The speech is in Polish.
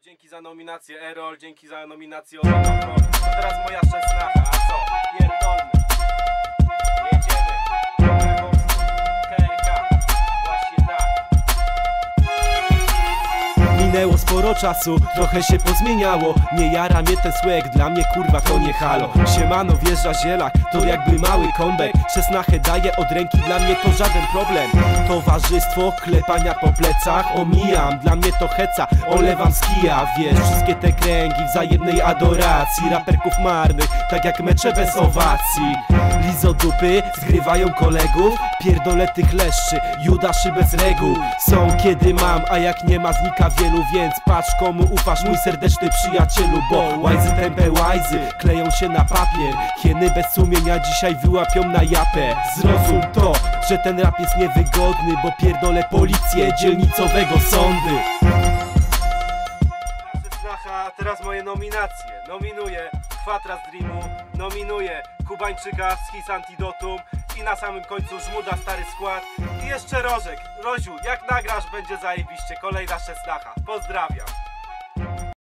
dzięki za nominację Erol, dzięki za nominację Orlando. Teraz moja 16. Minęło sporo czasu, trochę się pozmieniało. Nie jara mnie ten słek, dla mnie kurwa to nie halo. Siemano wjeżdża zielak, to jakby mały kombek Szesnachę daje od ręki, dla mnie to żaden problem. Towarzystwo, klepania po plecach Omijam, dla mnie to heca, olewam z kija Wiesz, wszystkie te kręgi wzajemnej adoracji. Raperków marnych, tak jak mecze bez owacji. Lizo dupy, zgrywają kolegów Pierdolę tych leszczy, judaszy bez reguł. Są kiedy mam, a jak nie ma znika wielu Więc patrz komu ufasz mój serdeczny przyjacielu Bo łajzy tępe łajzy kleją się na papier. Hieny bez sumienia dzisiaj wyłapią na japę. Zrozum to, że ten rap jest niewygodny Bo pierdolę policję dzielnicowego sądy. A teraz moje nominacje. Nominuję Kwatra z Dreamu, nominuję Kubańczyka z His Antidotum i na samym końcu Żmuda Stary Skład i jeszcze Rożek. Roziu, jak nagrasz będzie zajebiście. Kolejna szesnacha. Pozdrawiam.